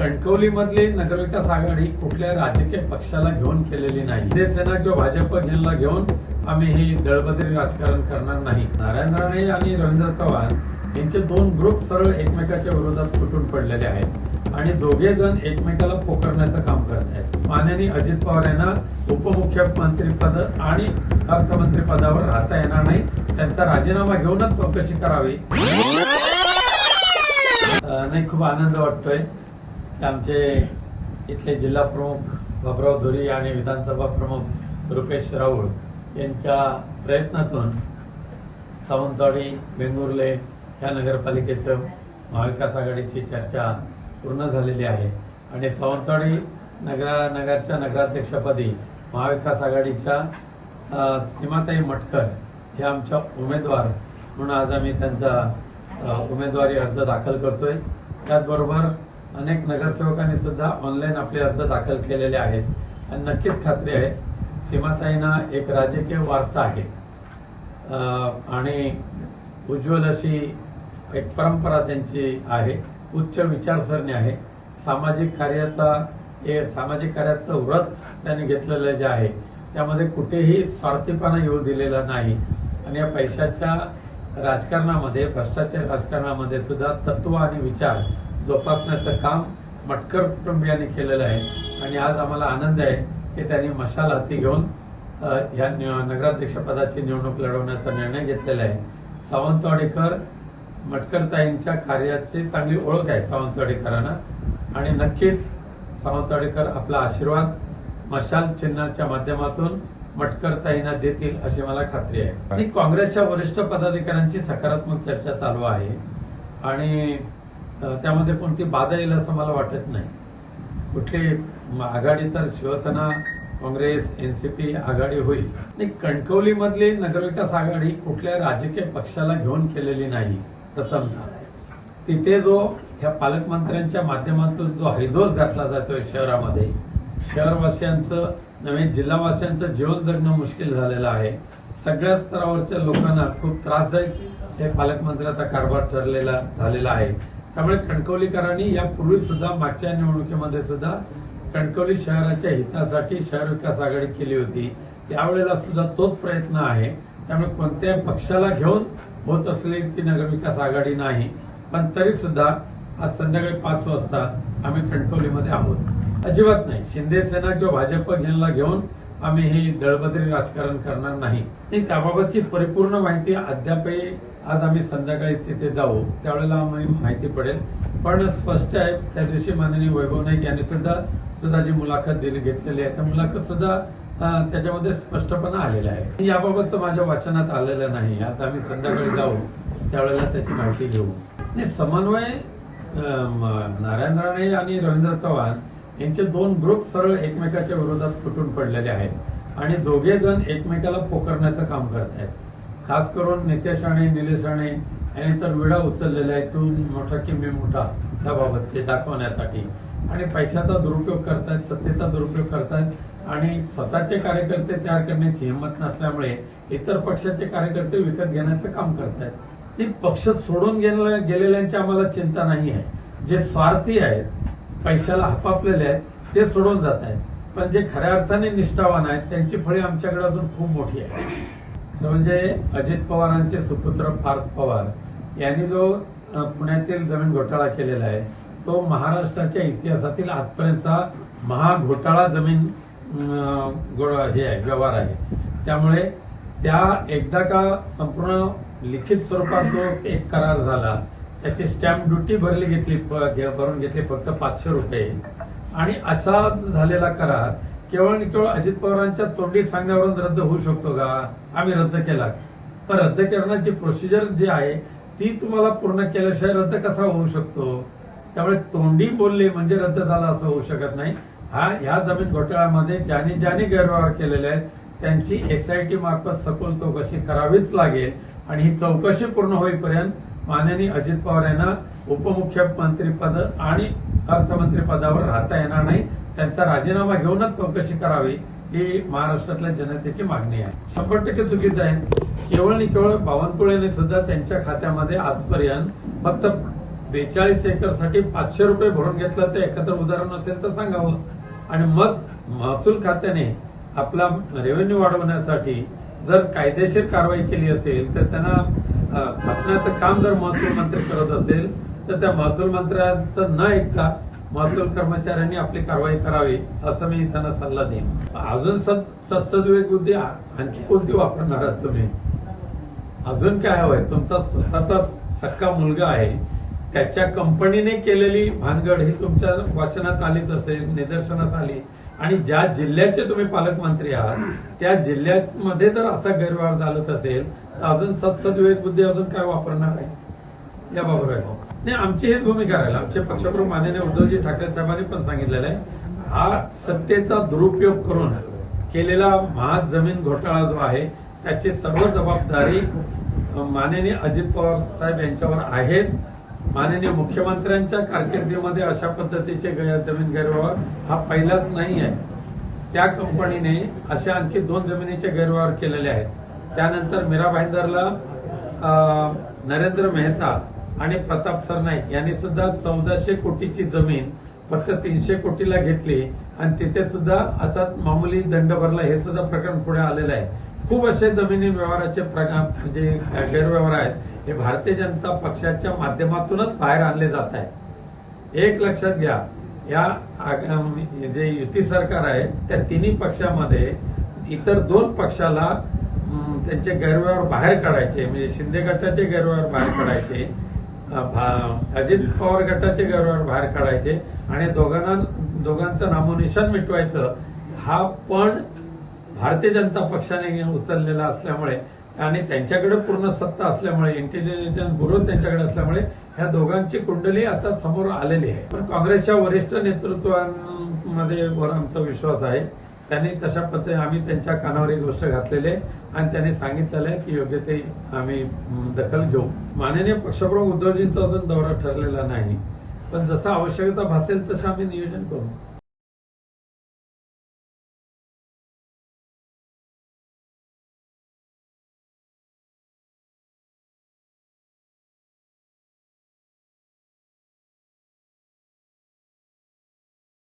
कणकवलीमधली नगरविकास आघाडी कुठल्या राजकीय पक्षाला घेऊन केलेली नाही? शिवसेना किंवा भाजप यांना घेऊन आम्ही हे दळबदरी राजकारण करणार नाही. नारायण राणे आणि रवींद्र चव्हाण यांचे दोन ग्रुप सरळ एकमेकाच्या विरोधात तुटून पडलेले आहेत आणि दोघे जण एकमेकाला पोखरण्याचं काम करत आहेत. माननीय अजित पवार यांना उपमुख्यमंत्री पद आणि अर्थमंत्री पदावर राहता येणार नाही. त्यांचा राजीनामा घेऊनच चौकशी करावी. नाही खूप आनंद वाटतोय. आमचे इथले जिल्हा प्रमुख बाबराव धुरी आणि विधानसभा प्रमुख रुपेश राऊळ यांच्या प्रयत्नातून सावंतवाडी वेंगुर्ले ह्या नगरपालिकेचं महाविकास आघाडीची चर्चा पूर्ण झालेली आहे. आणि सावंतवाडी नगरा नगरच्या नगराध्यक्षपदी महाविकास आघाडीच्या सीमाताई मटकर हे आमच्या उमेदवार म्हणून आज आम्ही त्यांचा उमेदवारी अर्ज दाखल करतोय. त्याचबरोबर अनेक नगरसेवकांनी सुद्धा ऑनलाईन आपले अर्ज दाखल केलेले आहेत. आणि नक्कीच खात्री आहे सीमाताईंना एक राजकीय वारसा आहे. आणि उज्ज्वल अशी एक परंपरा त्यांची आहे. उच्च विचारसरणी आहे. सामाजिक कार्याचा हे सामाजिक कार्याचं व्रत त्यांनी घेतलेलं जे आहे त्यामध्ये कुठेही स्वार्थीपणा येऊ दिलेला नाही. आणि या पैशाच्या राजकारणामध्ये भ्रष्टाचार राजकारणामध्ये सुद्धा तत्व आणि विचार जोपासण्याचं काम मटकर कुटुंबियांनी केलेलं आहे. आणि आज आम्हाला आनंद आहे की त्यांनी मशाल हाती घेऊन या ह्या नगराध्यक्षपदाची निवडणूक लढवण्याचा निर्णय घेतलेला आहे. सावंतवाडीकर मटकरताईंच्या कार्याची चांगली ओळख आहे सावंतवाडीकरांना. आणि नक्कीच सावंतवाडीकर आपला आशीर्वाद मशाल चिन्हाच्या माध्यमातून मटकरताईंना देतील अशी मला खात्री आहे. आणि काँग्रेसच्या वरिष्ठ पदाधिकाऱ्यांची सकारात्मक चर्चा चालू आहे. आणि त्यामध्ये कोणती बाधा येईल असं मला वाटत नाही. कुठली आघाडी तर शिवसेना काँग्रेस एनसीपी आघाडी होईल. आणि कणकवलीमधली नगरविकास आघाडी कुठल्या राजकीय पक्षाला घेऊन केलेली नाही प्रथमतः तिथे जो ह्या पालकमंत्र्यांच्या माध्यमातून जो हैदोस घातला जातोय शहरामध्ये शहरवासियांचं नव्हे जिल्हावासियांचं जीवन जगणं मुश्किल झालेलं आहे. सगळ्या स्तरावरच्या लोकांना खूप त्रासदायक हे पालकमंत्र्याचा कारभार ठरलेला झालेला आहे. त्यामुळे कणकवलीकरांनी यापूर्वी सुद्धा मागच्या निवडणुकीमध्ये सुद्धा कणकवली शहराच्या हितासाठी शहर विकास आघाडी केली होती. यावेळेला सुद्धा तोच प्रयत्न आहे. त्यामुळे कोणत्याही पक्षाला घेऊन होत असलेली ती नगरविकास आघाडी नाही. पण तरी सुद्धा आज संध्याकाळी पाच वाजता आम्ही कणकवलीमध्ये आहोत. अजिबात नाही. शिंदे सेना किंवा भाजप यांना घेऊन आम्ही हे दळबद्री राजकारण करणार नाही. त्याबाबतची परिपूर्ण माहिती अद्यापही आज आम्ही संध्याकाळी तिथे जाऊ त्यावेळेला आम्ही माहिती पडेल. पण स्पष्ट आहे त्या दिवशी माननीय वैभव नाईक यांनी सुद्धा सुद्धा जी मुलाखत दिली घेतलेली आहे. त्या मुलाखत सुद्धा त्याच्यामध्ये स्पष्टपणा आलेला आहे. याबाबतचं माझ्या वाचनात आलेलं नाही. आज आम्ही संध्याकाळी जाऊ त्यावेळेला त्याची माहिती घेऊ. आणि समन्वय अं, नारायण राणे आणि रवींद्र चव्हाण यांचे दोन ग्रुप सरळ एकमेकाच्या विरोधात फुटून पडलेले आहेत आणि दोघे जण एकमेकाला पोखरण्याचं काम करत आहेत. खास करून नितेश राणे निलेश राणे यांनी तर विडा उचललेला आहे तू मोठा की मी मोठा याबाबतचे दाखवण्यासाठी. आणि पैशाचा दुरुपयोग करतायत सत्तेचा दुरुपयोग करतायत आणि स्वतःचे कार्यकर्ते तयार करण्याची हिंमत नसल्यामुळे इतर पक्षाचे कार्यकर्ते विकत घेण्याचं काम करतायत. आणि पक्ष सोडून गेलेल्यांची आम्हाला चिंता नाही आहे. जे स्वार्थी आहेत पैशाला हपापलेले आहेत ते सोडून जात आहेत. पण जे खऱ्या अर्थाने निष्ठावान आहेत त्यांची फळी आमच्याकडे अजून खूप मोठी आहे. म्हणजे अजित पवारांचे सुपुत्र पार्थ पवार यांनी जो पुण्यातील जमीन घोटाळा केलेला आहे तो महाराष्ट्राच्या इतिहासातील आजपर्यंतचा महाघोटाळा जमीन हे आहे व्यवहार आहे. त्यामुळे त्या एकदा का संपूर्ण लिखित स्वरूपात जो एक करार झाला त्याची स्टॅम्प ड्युटी भरली घेतली भरून घेतली फक्त पाचशे रुपये. आणि असाच झालेला करार केवळ आणि केवळ अजित पवारांच्या तोंडी सांगण्यावरून रद्द होऊ शकतो का? आम्ही रद्द केला. पण रद्द करण्याची प्रोसिजर जी आहे ती तुम्हाला पूर्ण केल्याशिवाय रद्द कसा होऊ शकतो? त्यामुळे तोंडी बोलले म्हणजे रद्द झाला असं होऊ शकत नाही. हा ह्या जमीन घोटाळ्यामध्ये ज्यांनी ज्यांनी गैरव्यवहार केलेले आहेत त्यांची एसआयटी मार्फत सखोल चौकशी करावीच लागेल आणि ही चौकशी पूर्ण होईपर्यंत माननीय अजित पवार यांना उपमुख्यमंत्री पद आणि अर्थमंत्री पदावर राहता येणार नाही. त्यांचा राजीनामा घेऊनच चौकशी करावी ही महाराष्ट्रातल्या जनतेची मागणी आहे. शंभर टक्के चुकीचं आहे. केवळ आणि केवळ बावनकुळेने सुद्धा त्यांच्या खात्यामध्ये आजपर्यंत फक्त बेचाळीस एकरसाठी पाचशे रुपये भरून घेतल्याचं एकत्र उदाहरण असेल तर सांगावं. आणि मग महसूल खात्याने आपला रेव्हेन्यू वाढवण्यासाठी जर कायदेशीर कारवाई केली असेल तर त्यांना छापण्याचं काम जर महसूल मंत्री करत असेल तर त्या महसूल मंत्र्यांचं न ऐकता महसूल कर्मचाऱ्यांनी आपली कारवाई करावी असं मी त्यांना सल्ला देईन. अजून सद बुद्धी आणखी कोणती वापरणार आहात तुम्ही? अजून काय हवंय? तुमचा स्वतःचा सक्का मुलगा आहे. त्याच्या कंपनीने केलेली भानगड ही तुमच्या वाचनात आलीच असेल निदर्शनास आली. आणि ज्या जिल्ह्याचे तुम्ही पालकमंत्री आहात त्या जिल्ह्यामध्ये जर असा गैरव्यवहार झालत असेल तर अजून सदसद्विवेक बुद्धी अजून काय वापरणार आहे? याबाबत आहे. नाही आमची हीच भूमिका राहील. आमचे पक्षप्रमुख माननीय उद्धवजी ठाकरे साहेबांनी पण सांगितलेलं आहे हा सत्तेचा दुरुपयोग करून केलेला महाग जमीन घोटाळा जो आहे त्याची सर्व जबाबदारी माननीय अजित पवार साहेब यांच्यावर आहेच. माननीय मुख्यमंत्र्यांच्या कारकिर्दीमध्ये अशा पद्धतीचे जमीन गैरव्यवहार हा पहिलाच नाही आहे. त्या कंपनीने अशा आणखी दोन जमिनीचे गैरव्यवहार केलेले आहेत. त्यानंतर मीरा भाईंदरला नरेंद्र मेहता आणि प्रताप सरनाईक यांनी सुद्धा चौदाशे कोटीची जमीन फक्त तीनशे कोटीला घेतली आणि तिथे सुद्धा असाच मामूली दंड भरला हे सुद्धा प्रकरण पुढे आलेलं आहे. खूप असे जमिनी व्यवहाराचे म्हणजे गैरव्यवहार आहेत. हे भारतीय जनता पक्षाच्या माध्यमातूनच बाहेर आणले जात आहेत. एक लक्षात घ्या या जे युती सरकार आहे त्या तिन्ही पक्षामध्ये इतर दोन पक्षाला त्यांचे गैरव्यवहार बाहेर काढायचे म्हणजे शिंदे गटाचे गैरव्यवहार बाहेर काढायचे अजित पवार गटाचे गैरव्यवहार बाहेर काढायचे आणि दोघांना दोघांचं नामोनिशान मिटवायचं हा पण भारतीय जनता पक्षाने उचललेला असल्यामुळे आणि त्यांच्याकडे पूर्ण सत्ता असल्यामुळे इंटेलिजन्स ब्युरो त्यांच्याकडे असल्यामुळे ह्या दोघांची कुंडली आता समोर आलेली आहे. पण काँग्रेसच्या वरिष्ठ नेतृत्वांमध्ये वर आमचा विश्वास आहे. त्यांनी तशा पद्धतीने आम्ही त्यांच्या कानावर ही गोष्ट घातलेली आहे आणि त्यांनी सांगितलेलं आहे की योग्य ते आम्ही दखल घेऊ. माननीय पक्षप्रमुख उद्धवजींचा अजून दौरा ठरलेला नाही. पण जसं आवश्यकता भासेल तसं आम्ही नियोजन करू.